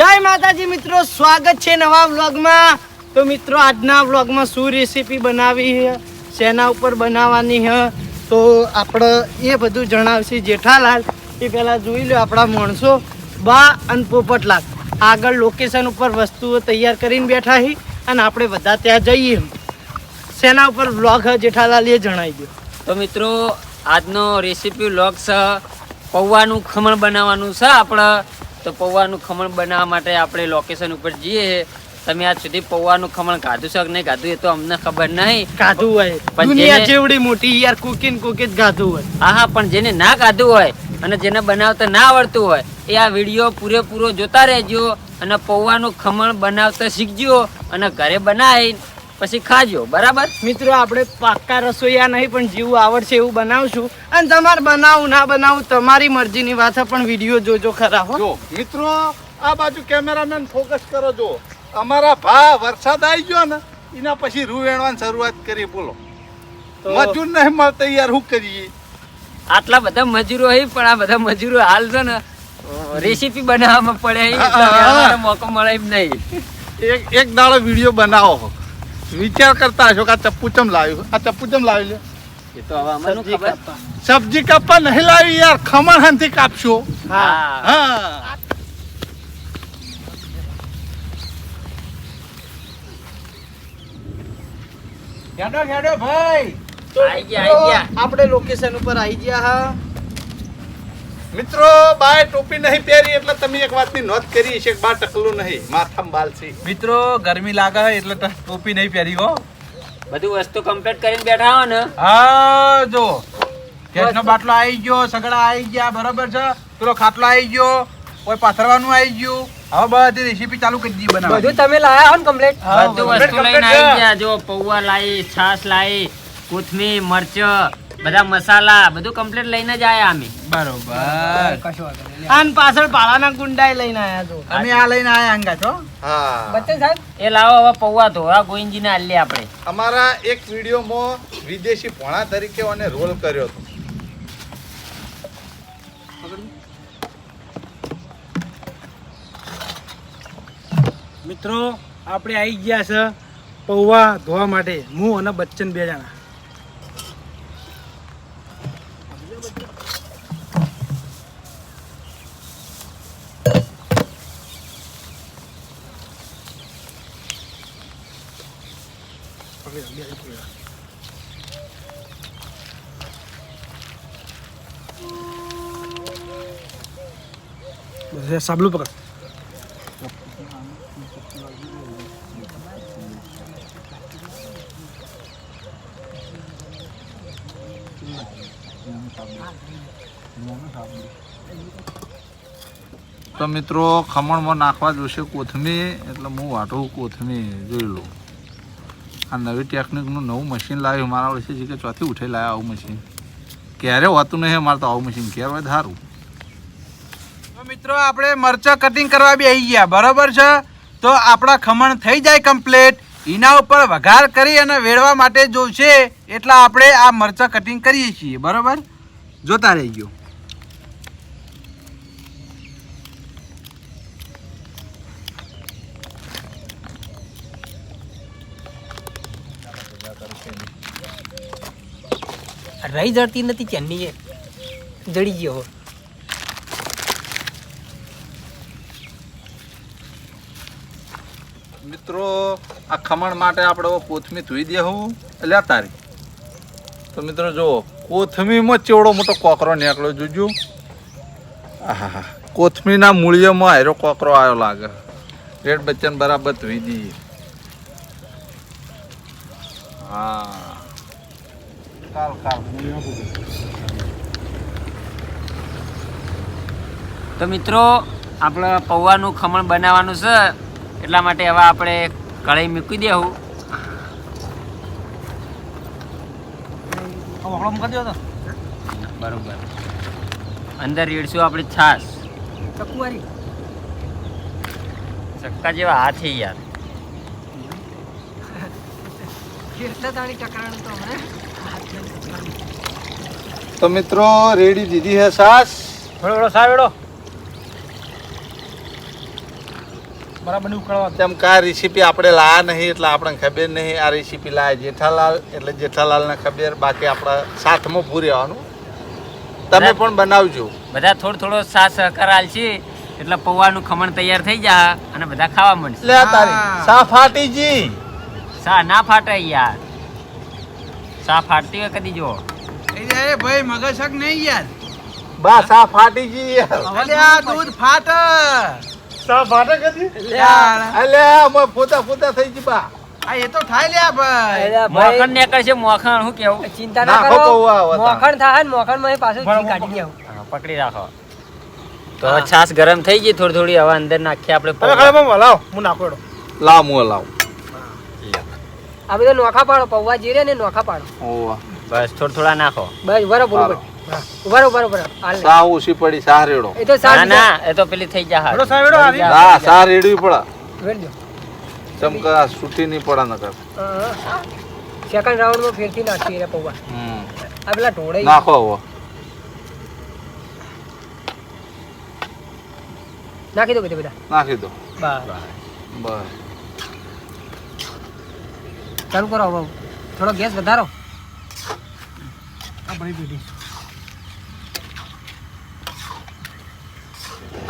જય માતાજી મિત્રો, સ્વાગત છે નવા વ્લોગમાં. તો મિત્રો, આજના વ્લોગમાં શું રેસીપી બનાવી છે? શેના ઉપર બનાવવાની છે? તો આપણે એ બધું જણાવશે જેઠાલાલ. એ પહેલાં જોઈ લો આપણા માણસો. બા અને પોપટલાલ. આગળ લોકેશન ઉપર વસ્તુઓ તૈયાર કરીને બેઠા હી અને આપણે બધા ત્યાં જઈએ. શેના ઉપર વ્લોગ જેઠાલાલ એ જણાવી દો. તો મિત્રો, આજનો રેસીપી વ્લોગ છે પૌવાનું ખમણ બનાવવાનું છે. આપણે તો પૌવાનું ખમણ બનાવવા માટે આપણે લોકેશન ઉપર જઈએ તમે આજ સુધી પૌવાનું ખમણ ખાધું છે કે નહીં ખાધું એ તો અમને ખબર નહીં. ગાધું હોય. દુનિયા જેવડી મોટી યાર કુકીન કુકીન ગાધું હોય. હા હા પણ જેને ના ખાધું હોય અને જેને બનાવતા ના આવડતું હોય એ આ વીડિયો પૂરેપૂરો જોતા રહેજો અને પૌવાનું ખમણ બનાવતા શીખજો અને ઘરે બનાવી પછી ખાજો બરાબર? મિત્રો આપણે પાક્કા રસોઈયા નહીં પણ જેવું આવડશે એવું બનાવશું. અને તમારે બનાવું ના બનાવું તમારી મરજીની વાત પણ વીડિયો જોજો ખરા હો. જો મિત્રો આ બાજુ કેમેરામેન ફોકસ કરો જો. અમારા ભા વરસાદ આવી ગયો ને એના પછી રૂ વેણવાની શરૂઆત કરી બોલો. મજૂર નહીં મળતા યાર શું કરીએ? આટલા બધા મજૂરો હોય પણ આ બધા મજૂરો હાલ છે ને રેસીપી બનાવવામાં પડે હા, હા. મોકો મળે એમ નહીં. એક એક દાડો વીડિયો બનાવો. વિચાર કરતા હશો કે આ ચપ્પુ ચમ લાવ્યું આ ચપ્પુ ચમ લાવી લે? એ તો હવે અમને સબ્જી ખબર? સબ્જી કાપવા નહીં લાવી યાર ખમણ હાંથી કાપશો. હા. હા હા હેડો હેડો ભાઈ. આઈ ગયા, આઈ ગયા. આપણે લોકેશન ઉપર આવી ગયા હા. મિત્રો બાય ટોપી નહીં પહેરી એટલે તમે એક વાતની નોંધ કરી છે બા ટકલું નહીં. માથામાં બાલ છે. મિત્રો ગરમી લાગે એટલે ટોપી નહીં પહેરી હો. બધું વસ્તુ કમ્પ્લીટ કરીને બેઠા હો ને. હા જો. ગેસનો બાટલો આવી ગયો સગડા આવી ગયા બરાબર છે? પેલો ખાટલો આવી ગયો કોઈ પાથરવાનું આવી ગયું. હવે બધી રેસીપી ચાલુ કરી દીધી બનાવવાની. તમે લાયા હો ને કમ્પ્લીટ બધું વસ્તુ લઈને આવી ગયા. જો પૌવા લાવી છાશ લાવી કોથમીર મરચ બધા મસાલા બધું કમ્પ્લીટ લઈને જ આયા અમે. બરોબર. આન પાછળ પાળાના ગુંડાય લઈને આયા છો અમે આ લઈને આયા અંગા છો હા. એ લાવો હવે પૌવા ધોવા ગોઈંજીને આલીએ આપણે. અમારા એક વિડીયોમાં વિદેશી ભોણા તરીકે અને રોલ કર્યો હતો. મિત્રો આપણે આવી ગયા છે પૌવા ધોવા માટે. હું અને બચ્ચન બે જણા. બસ સાબલું પકડ તો મિત્રો, ખમણમાં નાખવા જોશે કોથમી એટલે હું વાટું કોથમી જોઈ લઉં. આ નવી ટેકનિકનું નવું મશીન લાવ્યું. મારા વર્ષે છે કે ચોથી ઉઠે લાવ્યા આવું મશીન ક્યારે હોતું નહીં મારે તો આવું મશીન ક્યારે હોય સારું મિત્રો, આપણે મરચા કટિંગ કરવા બી આવી ગયા, બરોબર છે? તો આપણા ખમણ થઈ જાય કમ્પ્લીટ એના ઉપર વઘાર કરી અને વેડવા માટે જો છે, એટલા આપણે આ મરચા કટિંગ કરીએ છીએ, બરોબર? જોતા રહી ગયો રહી જડતી નથી ચેન્ની એ. જડી ગયો મિત્રો, આ ખમણ માટે આપણે કોથમીર કોથમી ધોઈ દેવું એટલે તારી. તો મિત્રો, જુઓ કોથમીમાં ચેવડો મોટો કોકરો નીકળ્યો, જોજો. આહા કોથમીના મૂળિયામાં હારો કોકરો આવ્યો લાગે. રેડ બચ્ચન બરાબર ધોઈ દઈએ. હા. કાલ કાલ તો મિત્રો આપણે પૌવાનું ખમણ બનાવવાનું છે એટલા માટે હવે આપણે કઢાઈ મૂકી દેવું બરોબર. અંદર રેડશું આપણે છાશ. ચકુવારી. ચક્કા જેવા હાથ યાર. કેટલા તારી ચકરાણ તો હમણે? તો મિત્રો રેડી દીધી હે સાસ. થોડો સાવેડો બરાબર ઉકળવા. તેમ કા રેસીપી આપણે લાયા નહીં એટલે આપણને ખબર નહીં. આ રેસીપી લાયા જેઠાલાલ એટલે જેઠાલાલને ખબર. બાકી આપણે સાથમાં પૂરી રહેવાનું. તમે પણ બનાવજો. બધા થોડો થોડો સાથ સહકાર આલશે એટલે પૌવાનું ખમણ તૈયાર થઈ જા અને બધા ખાવા મળશે લે તારી. સા ફાટીજી સા ના ફાટે યાર. સા ફાટતી હોય કદી જો એ ભાઈ મગજ શક નહીં યાર. બા સા ફાટીજી અલ્યા દૂધ ફાટ. સા ફાટે કદી? યાર. અલે અમે પોતા પોતા થઈ ગઈ બા. આ એ તો થાય લ્યા ભાઈ. મોખણ ને કરશે મોખણ હું કેવું? ચિંતા ના કરો. મોખણ થાય ને મોખણમાં પાછું. કાઢી દેવું પકડી રાખો. તો છાસ છાશ ગરમ થઈ ગઈ થોડી થોડી હવે અંદર નાખીએ આપણે હવે પૌવા. ખાલી લાવ હું નાખો લાવ હું લાવ. આ બધા નોખા પાડો પૌવા જીરે ને નોખા પાડો. ઓવા બસ થોડા થોડા નાખો. બસ વરો બોલો ઉભારો ઊભા રહો ઊભા રહો ઊભા રહો. હાલ સા ઉસી પડી સા રેડો. એ તો ના ના એ તો પેલી થઈ જા બરો સા રેડો. ના સા રેડવી પડા. વેડ દો. ચમકા છૂટી નહીં પડે નકર. સેકન્ડ રાઉન્ડમાં ફેરથી નાખી રે પૌવા. હમ. આ પેલા ઢોળે. નાખો હવે. નાખી દો બધા. નાખી દો. બસ. બસ. ચાલુ કરો હવે. થોડો ગેસ વધારો.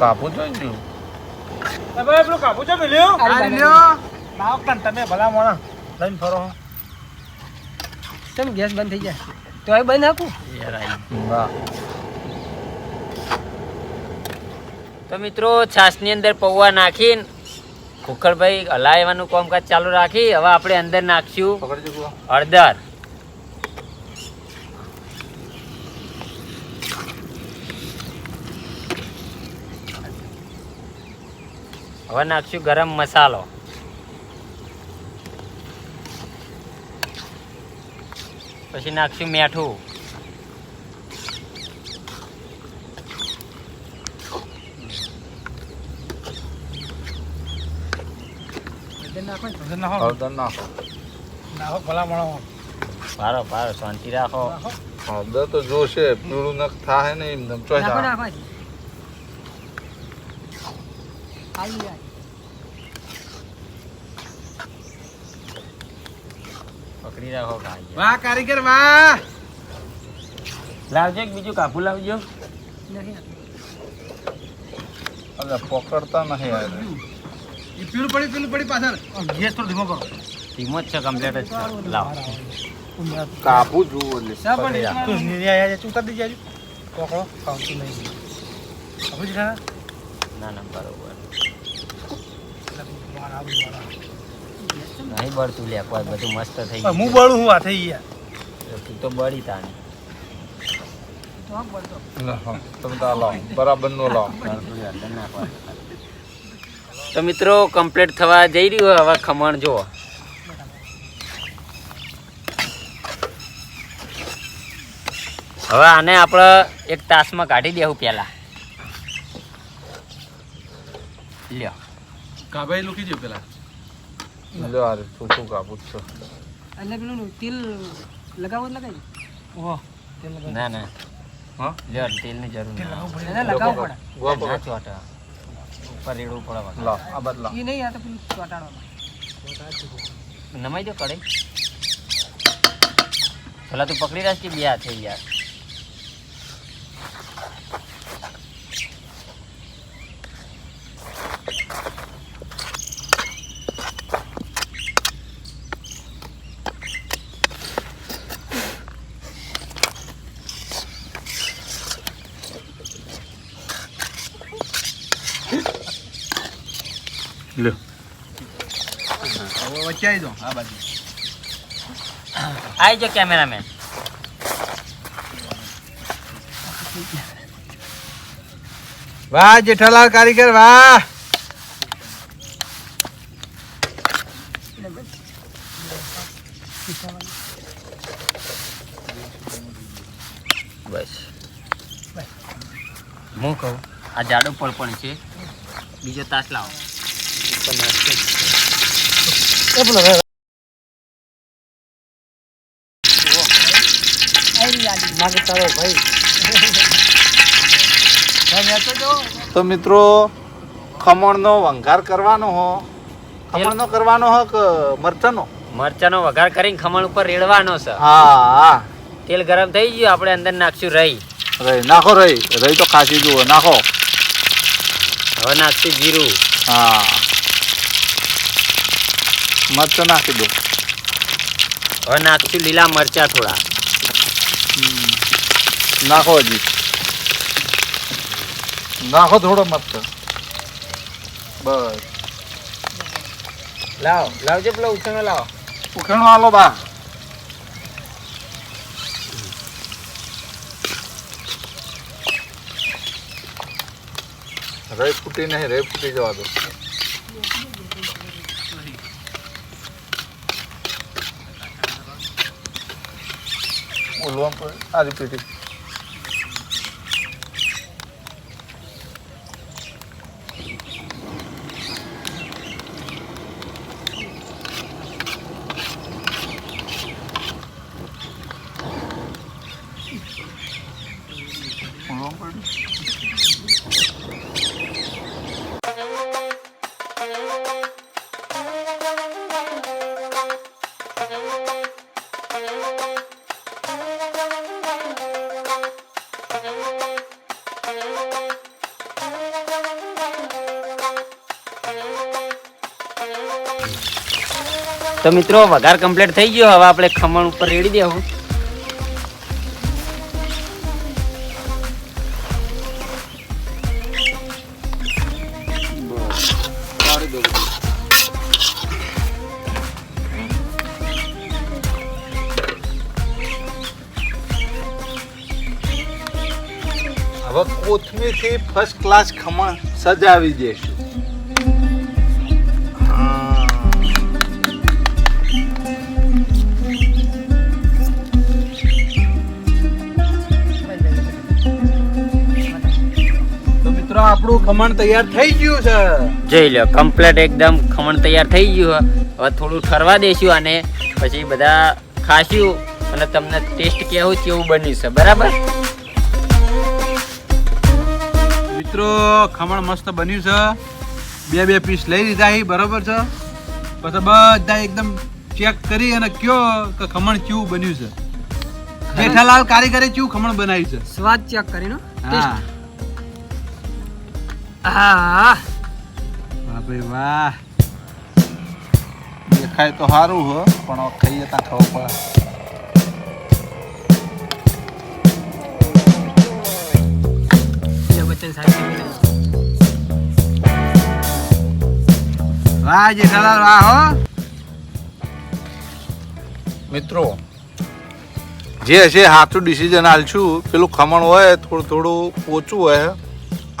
કાપો ને ભાઈ પેલું કાપુ છે મિલ્યો. લાવ પણ તમે ભલા મોણા લઈને ફરો. કેમ ગેસ બંધ થઈ જાય. તો એ બંધ નાખું ના તો મિત્રો છાશની અંદર પૌવા નાખીને કુકરભાઈ હલાવવાનું કામકાજ ચાલુ રાખી હવે આપણે અંદર નાખશું. હળદર. હવે નાખશું ગરમ મસાલો. પછી નાખશું મીઠું. હળદર નાખો. ભલા શાંતિ રાખો. હળદર તો જોશે પીળું નખ થાય ને એમ નાખો. આવી પકડી રાખો ભાઈ. વાહ કારીગર વાહ. લાવજો બીજું કાપુ લાવજો. નાખી. પકડતા નહીં આ ઈ પીળું પડી પીળું પડી પાછળ. ગેસ થોડો ધીમો કરો. ધીમો જ છે કમ્પ્લેટ જ છે. લાવો. કાપું જુઓ એટલે શા પણ તું નિર્યા આયા છે ઉતાર દીજે પકડો ખાવતું નહીં. હવે જ ખાના? ના ના બરોબર. નહીં બળતું લે કોઈ બધું મસ્ત થઈ ગયું હું બળું હું આ થઈ ગયા. તું તો બળી તાને. તો આમ બોલતો. લે, હા, તમે તો આ બરાબર નો લાવો. નાખવાની. તો મિત્રો કમ્પ્લીટ થવા જઈ રહ્યું હવે ખમણ જુઓ. હવે આને આપણે એક તાસમાં કાઢી દેવું પહેલા. લ્યો. કાભાઈ લૂકી જો પેલા? લ્યો આ રે, કાપું જ એટલે પેલું તેલ લગાવો તો લગાવી ઓહો. ના ના. હા? લ્યો તેલની જરૂર તેલ લગાવવું પડે. એને પડે પકડ. રેડવું પડે લો આ બદલો એ નહીં આ તો પેલું ચોટાડવાનું. નમાઈ દો કડે પેલા તું પકડી રાખ કે બે હાથે યાર લ્યો આવી દો. આ બાજુ. આવી જો કેમેરામેન. વાહ જેઠાલાલ કારીગર વાહ. બસ. હું કહું? આ જાડો પણ છે. બીજો તાસ લાવો. એ પેલો તો મિત્રો ખમણનો વંઘાર કરવાનો હો. ખમણનો કરવાનો હો કે મરચાનો? મરચાનો વઘાર કરીને ખમણ ઉપર રેડવાનો છે. હા હા. તેલ ગરમ થઈ ગયું આપણે અંદર નાખશું રહી. રહી. નાખો રહી. રહી તો ખાસી જુઓ. નાખો. હવે નાખશું જીરું. હા. મરચું નાખી દો. હવે નાખશું લીલા મરચા થોડા. નાખો હજી. નાખો થોડો મરચો. બસ. લાવ લાવજો પેલો ઉછાણો લાવો. ઉખેણો આલો બા. રે ફૂટી નહીં રે ફૂટી જવા દો. ઓલવા પર આ તો મિત્રો, વઘાર કમ્પ્લીટ થઈ ગયો. હવે આપણે ખમણ ઉપર રેડી દેવું. હવે કોથમીરથી ફર્સ્ટ ક્લાસ ખમણ સજાવી દેશું. તો આપણું ખમણ તૈયાર થઈ ગયું છે. જોઈ લો કમ્પ્લીટ એકદમ ખમણ તૈયાર થઈ ગયું હવે થોડું ઠરવા દેશું અને પછી બધા ખાશું અને તમને ટેસ્ટ કેવું કેવું બન્યું છે બરાબર? મિત્રો ખમણ મસ્ત બન્યું છે. બે બે પીસ લઈ લીધા બરાબર બરોબર છે? પછી બધા એકદમ ચેક કરી અને કયો કે ખમણ કેવું બન્યું છે. જેઠાલાલ કારીગરે કેવું ખમણ બનાવ્યું છે? સ્વાદ ચેક કરીને હા. હા વાહ ભાઈ વાહ. દેખાય તો સારું હો પણ ખાઈએ ત્યાં ખબર પડે વાહ જેઠાલાલ વાહ હો. મિત્રો જે હશે સાચું ડિસિઝન આલશું. પેલું ખમણ હોય થોડું થોડું ઓછું હોય.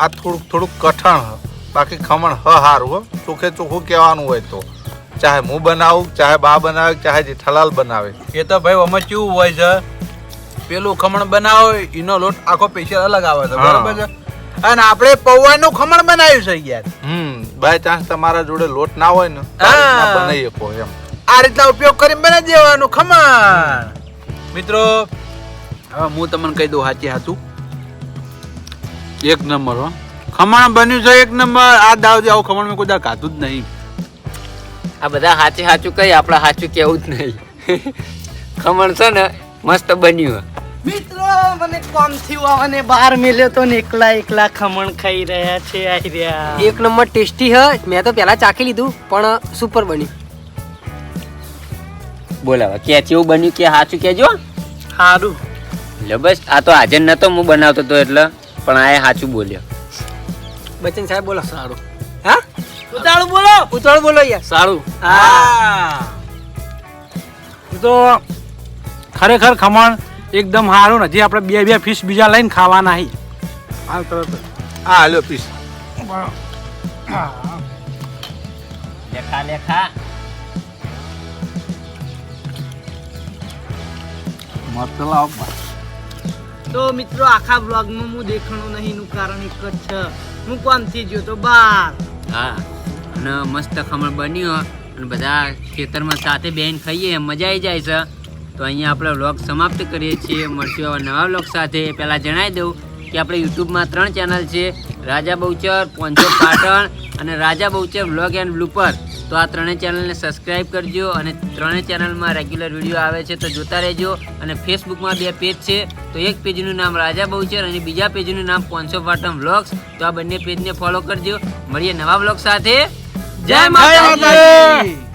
આ થોડુંક થોડુંક કઠણ બાકી ખમણ હ હારું હો. ચોખ્ખે ચોખ્ખું કહેવાનું હોય તો. ચાહે હું બનાવું ચાહે બા બનાવે ચાહે જેઠાલાલ બનાવે. એ તો ભાઈ અમે કેવું હોય છે? પેલું ખમણ બનાવો એનો લોટ આખો પેશિયલ અલગ આવે છે. બરાબર છે? અને આપણે પૌવાનું ખમણ બનાવ્યું છે યાર. હમ બાય ચાન્સ તમારા જોડે લોટ ના હોય ને બનાવી શકો એમ. આ રીતના ઉપયોગ કરીને બનાવી દેવાનું ખમણ. મિત્રો હવે હું તમને કહી દઉં સાચી સાચું. એક નંબર હો. ખમણ બન્યું છે એક નંબર. આ દાવ આવું ખમણ મેં કોઈ દાડો ખાધું જ નહીં. આ બધા સાચું સાચું કઈ આપણે સાચું કેવું જ નહીં. ખમણ છે ને મસ્ત બન્યું મિત્રો મને કોમ થયું અને બહાર મેલ્યો તો ને એકલા એકલા ખમણ ખાઈ રહ્યા છે આઈ રહ્યા. એક નંબર ટેસ્ટી હ. મેં તો પહેલા ચાખી લીધું પણ સુપર બન્યું. બોલાવા કે કેવું બન્યું કે સાચું કેજો સારું એટલે બસ આ તો હાજર નતો હું બનાવતો તો એટલે. પણ આ સાચું બોલ્યો. બચ્ચન સાહેબ બોલો. સારું. હા? ઉતાળું બોલો. ઉતાળું બોલો યાર. સારું. હા. તો ખરેખર ખમણ એકદમ સારું નથી આપણે બે બે ફિશ બીજા લઈને ખાવાના હી. હાલ તરત હા હાલો ફિશ લેખા લેખા. મતલબ. તો મિત્રો, આખા બ્લોગમાં હું દેખાણું નહીં નું કારણ એક જ છે. હું કોમથી ગયો તો બાર. હા, અને મસ્ત ખમણ બન્યો, અને બધા ખેતરમાં સાથે બેન ખાઈએ, મજા આવી જાય છે. તો અહીંયા આપણે વ્લોગ સમાપ્ત કરીએ છીએ. મળશું આવા નવા વ્લોગ સાથે. પહેલાં જણાવી દઉં કે આપણે યુટ્યુબમાં ત્રણ ચેનલ છે. રાજા બહુચર પોંચો પાટણ અને Raja Bahuchar vlog and blooper. તો આ ત્રણેય ચેનલને સબસ્ક્રાઇબ કરજો અને ત્રણેય ચેનલમાં રેગ્યુલર વીડિયો આવે છે તો જોતા રહેજો. અને ફેસબુકમાં બે પેજ છે તો એક પેજનું નામ રાજા બહુચર અને બીજા પેજનું નામ પોન્સો ફાટમ વ્લોગ્સ તો આ બંને પેજને ફોલો કરજો. મળીએ નવા વ્લોગ સાથે. જય માતાજી!